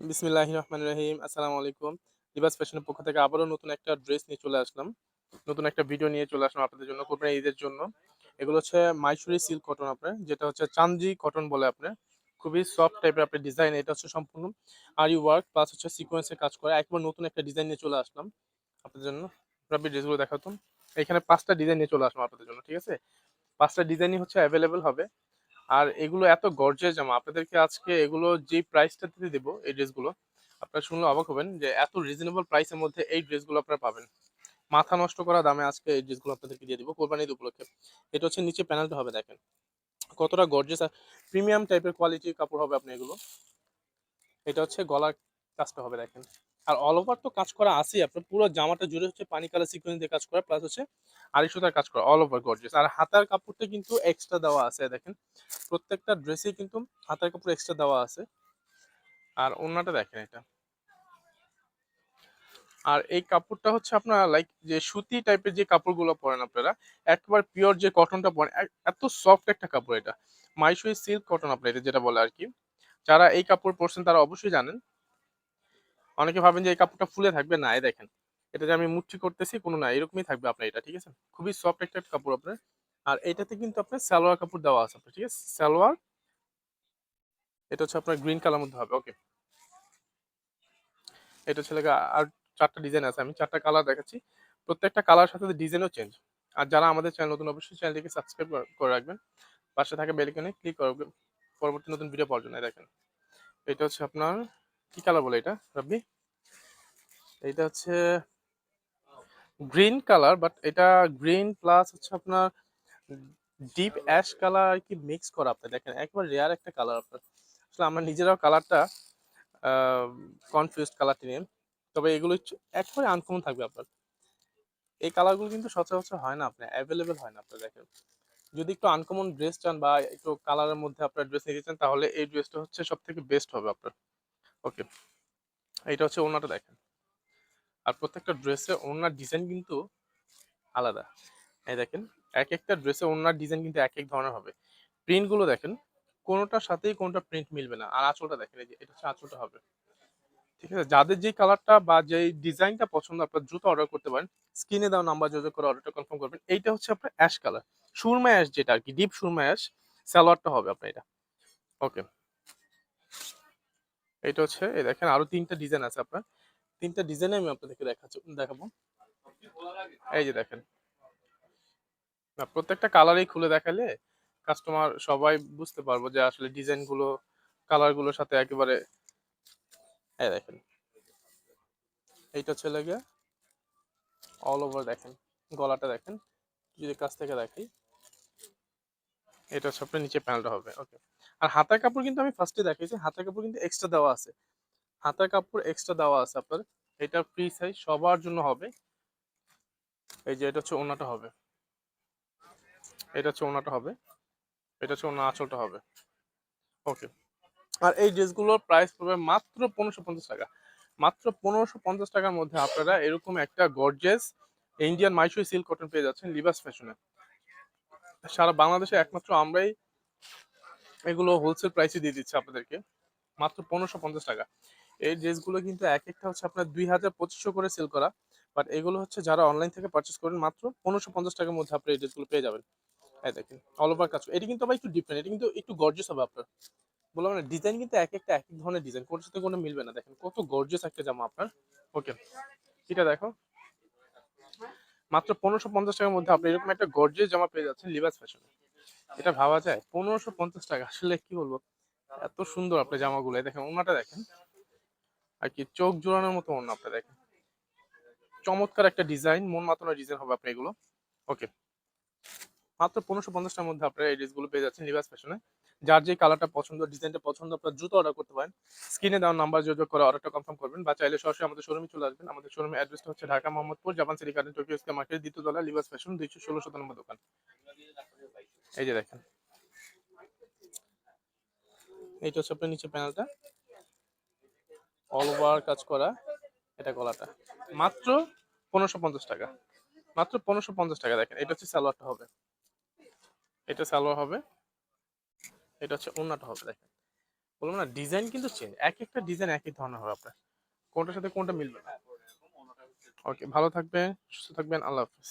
বিসমিল্লাহির রহমানির রহিম, আসসালামু আলাইকুম। লিবাস ফ্যাশনের পক্ষ থেকে আবারও নতুন একটা ড্রেস নিয়ে চলে আসলাম। নতুন একটা ভিডিও নিয়ে চলে আসলাম আপনাদের জন্য কোরবানি ঈদের জন্য। এগুলো হচ্ছে মাইসুরি সিল্ক কটন আপনার, যেটা হচ্ছে চান্দি কটন বলে আপনার। খুবই সফট টাইপের আপনার ডিজাইন এটা হচ্ছে সম্পূর্ণ আর ইউ ওয়ার্ক প্লাস হচ্ছে সিকোয়েন্সের কাজ করে। একবার নতুন একটা ডিজাইন নিয়ে চলে আসলাম আপনাদের জন্য। আপনি ড্রেসগুলো দেখাতুন এখানে পাঁচটা ডিজাইন নিয়ে চলে আসলাম আপনাদের জন্য, ঠিক আছে? পাঁচটা ডিজাইনই হচ্ছে অ্যাভেলেবেল হবে। আর এগুলো এত গর্জিয়াস জামা। আপনাদেরকে আজকে এগুলো যে প্রাইসটা দিতে দেবো, এই ড্রেসগুলো, আপনারা শুনলে অবাক হবেন যে এত রিজনেবল প্রাইসের মধ্যে এই ড্রেসগুলো আপনারা পাবেন। মাথা নষ্ট করা দামে আজকে এই ড্রেসগুলো আপনাদেরকে দিয়ে দিব কোরবানি ঈদ উপলক্ষে। এটা হচ্ছে নিচে প্যানেলটা হবে, দেখেন। কতটা গর্জিয়াস আর প্রিমিয়াম টাইপের কোয়ালিটির কাপড় হবে আপনি এগুলো। এটা হচ্ছে গলার কাজটা হবে, দেখেন। আর অল ওভার তো কাজ করা আছেই, আপনার পুরো জামাটা জুড়ে হচ্ছে পানি কালার সিকোয়েন্স দিয়ে কাজ করা প্লাস হচ্ছে আড়াই সুতার কাজ করা অল ওভার গর্জিয়াস আর হাতার কাপড়টা কিন্তু এক্সট্রা দেওয়া আছে, দেখেন। প্রত্যেকটা ড্রেসে কিন্তু হাতার কাপড় এক্সট্রা দেওয়া আছে। আর ওন্নাটা দেখেন এটা। আর এই কাপড়টা হচ্ছে আপনার লাইক যে সুতি টাইপের যে কাপড়গুলো পরেন আপনারা, একবার পিওর যে কটনটা পরেন এত সফট একটা কাপড় এটা। মাইসুই সিল্ক কটন আপনার এটা যেটা বলে আর কি। যারা এই কাপড় পরছেন তারা অবশ্যই জানেন। অনেকে ভাবেন যে, এই কাপড়টা ফুলে থাকবে? না, এই দেখেন। এটা যে আমি মুঠি করতেছি, কোনো না, এরকমই থাকবে আপনার এটা, ঠিক আছে? খুবই সফট একটা কাপড় আপনার। আর এটাতে কিন্তু আপনার সালোয়ার কাপড় দেওয়া আছে আপনার, ঠিক আছে? সালোয়ার এটা হচ্ছে আপনার গ্রিন কালার মধ্যে হবে, ওকে। এটা হচ্ছে আর চারটা ডিজাইন আছে, আমি চারটা কালার দেখাচ্ছি। প্রত্যেকটা কালার সাথে ডিজাইনও চেঞ্জ। আর যারা আমাদের চ্যানেল নতুন, অবশ্যই চ্যানেলটিকে সাবস্ক্রাইব করে রাখবেন। পাশে থাকা বেলকনে ক্লিক করবেন। পরবর্তী নতুন ভিডিও পাওয়ার জন্য দেখেন। এটা হচ্ছে আপনার কি কালার বলে এটা, রাব্বি? এটা হচ্ছে গ্রিন কালার, বাট এটা গ্রিন প্লাস হচ্ছে আপনার ডিপ অ্যাশ কালার আর কি মিক্স করা আপনার। দেখেন, একবার রেয়ার একটা কালার আপনার। আসলে আমরা নিজেরাও কালারটা কনফিউজ কালারটি নিয়ে। তবে এগুলো একবারে আনকমন থাকবে আপনার। এই কালারগুলো কিন্তু সচরাচর হয় না আপনার অ্যাভেলেবেল হয় না আপনার, দেখেন। যদি একটু আনকমন ড্রেস চান বা একটু কালারের মধ্যে আপনার ড্রেস নিতে চান, তাহলে এই ড্রেসটা হচ্ছে সব থেকে বেস্ট হবে আপনার। ওকে এইটা হচ্ছে ওনাটা দেখেন। আর প্রত্যেকটা ড্রেসে ওনার ডিজাইন কিন্তু আলাদা। এই দেখেন এক একটা ড্রেসে ওনার ডিজাইন কিন্তু এক এক ধরনের হবে। প্রিন্টগুলো দেখেন, কোনোটার সাথেই কোনোটা প্রিন্ট মিলবে না। আর আঁচলটা দেখেন, এই যে এটা হচ্ছে আঁচলটা হবে। ঠিক আছে? যাদের যে কালারটা বা যে ডিজাইনটা পছন্দ, আপনার দ্রুত অর্ডার করতে পারেন। স্ক্রিনে দেওয়া নাম্বার যোগাযোগ করে অর্ডারটা কনফার্ম করবেন। এইটা হচ্ছে আপনার অ্যাশ কালার সুরমা অ্যাশ যেটা আর কি ডিপ সুরমা অ্যাশ সালোয়ারটা হবে আপনার এটা। ওকে এটা হচ্ছে, এই দেখেন আরও তিনটা ডিজাইন আছে আপনার। তিনটা ডিজাইন আমি আপনাদেরকে দেখাচ্ছি, দেখাবো। এই যে দেখেন। না, প্রত্যেকটা কালারই খুলে দেখালে কাস্টমার সবাই বুঝতে পারব যে আসলে ডিজাইনগুলো কালারগুলোর সাথে একেবারে, এই দেখেন। এইটা হচ্ছে লাগে অল ওভার দেখেন, গলাটা দেখেন। যদি কাছ থেকে দেখাই, এটা আপনার নিচে প্যানেলটা হবে ওকে আর হাতার কাপড় কিন্তু আমি ফার্স্টে দেখাইছি, হাতার কাপড় কিন্তু এক্সট্রা দেওয়া আছে। হাতার কাপড় এক্সট্রা দেওয়া আছে আপনার, এটা ফ্রি সাইজ সবার জন্য হবে। এই যে এটা হচ্ছে ওনাটা হবে। এটা হচ্ছে ওনাটা হবে। এটা হচ্ছে ওনা আঁচলটা হবে। ওকে আর এই ড্রেসগুলোর প্রাইস পড়বে মাত্র পনেরোশো পঞ্চাশ টাকা। মাত্র পনেরোশো পঞ্চাশ টাকার মধ্যে আপনারা এরকম একটা gorgeous Indian Mysore silk cotton পেয়ে যাচ্ছেন লিবাস ফ্যাশনে সারা বাংলাদেশে একমাত্র আমরাই এগুলো হোলসেল প্রাইসে দিয়ে দিচ্ছে আপনাদেরকে। মাত্র পনেরোশো পঞ্চাশ টাকা। এই ড্রেসগুলো কিন্তু এক একটা হচ্ছে আপনার দুই হাজার পঁচিশশো করে সেল করা। বাট এগুলো হচ্ছে যারা অনলাইন থেকে পারচেস করেন, মাত্র পনেরোশো পঞ্চাশ টাকার মধ্যে আপনি এই ড্রেসগুলো পেয়ে যাবেন। হ্যাঁ দেখেন অল ওভার কাজ এটি কিন্তু আবার একটু ডিফারেন্ট এটা কিন্তু একটু গর্জিয়াস হবে আপনার। বললাম না ডিজাইন কিন্তু এক একটা এক এক ধরনের ডিজাইন কোনোর সাথে কোনো মিলবে না। দেখেন, কত গর্জিয়াস একটা জামা আপনার। ওকে এটা দেখো। মাত্র পনেরোশো পঞ্চাশ টাকার মধ্যে আপনি এরকম একটা গর্জিয়াস জামা পেয়ে যাচ্ছেন লিবাস ফ্যাশনে এটা ভাবা যায়? পনেরোশো পঞ্চাশ টাকা। আসলে কি বলব? এত সুন্দর আপনি জামাগুলো। দেখেন ওনাটা দেখেন। আর কি, চোখ জোড়ানোর মতো ওনা আপনি দেখেন। চমৎকার একটা ডিজাইন, মন মাতানোর ডিজাইন হবে আপনি এগুলো। ওকে। মাত্র পনেরোশো পঞ্চাশটার মধ্যে আপনারা এই ড্রেসগুলো পেয়ে যাচ্ছেন লিবাস ফ্যাশনে যার যে কালারটা পছন্দ, ডিজাইনটা পছন্দ, আপনার দ্রুত অর্ডার করতে পারেন। স্ক্রিনে দেওয়ার নাম্বার যোগাযোগ করে অর্ডারটা কনফার্ম করবেন বা চাইলে সরাসরি আমাদের শোরুমে চলে আসবেন। আমাদের শোরুমের অ্যাড্রেসটা হচ্ছে Dhaka, Mohammadpur, Japan city garden, Tokyo square market, দ্বিতীয় তলা লিবাস ফ্যাশন দুইশো ষোলো শত দোকান। এই যে দেখেন। এইটা হচ্ছে আপনার নিচে প্যানেলটা অল ওভার কাজ করা এটা গলাটা। মাত্র পনেরোশো পঞ্চাশ টাকা। মাত্র পনেরোশো পঞ্চাশ টাকা দেখেন। এটা হচ্ছে সালোয়ারটা হবে। এটা সালোয়ার হবে। এটা হচ্ছে ওন্নাটা হবে দেখেন। বলব না, ডিজাইন কিন্তু চেঞ্জ এক একটা ডিজাইন একই ধরনের হবে আপনার। কোনটার সাথে কোনটা মিলবে ওকে ভালো থাকবেন, সুস্থ থাকবেন। আল্লাহ হাফিজ।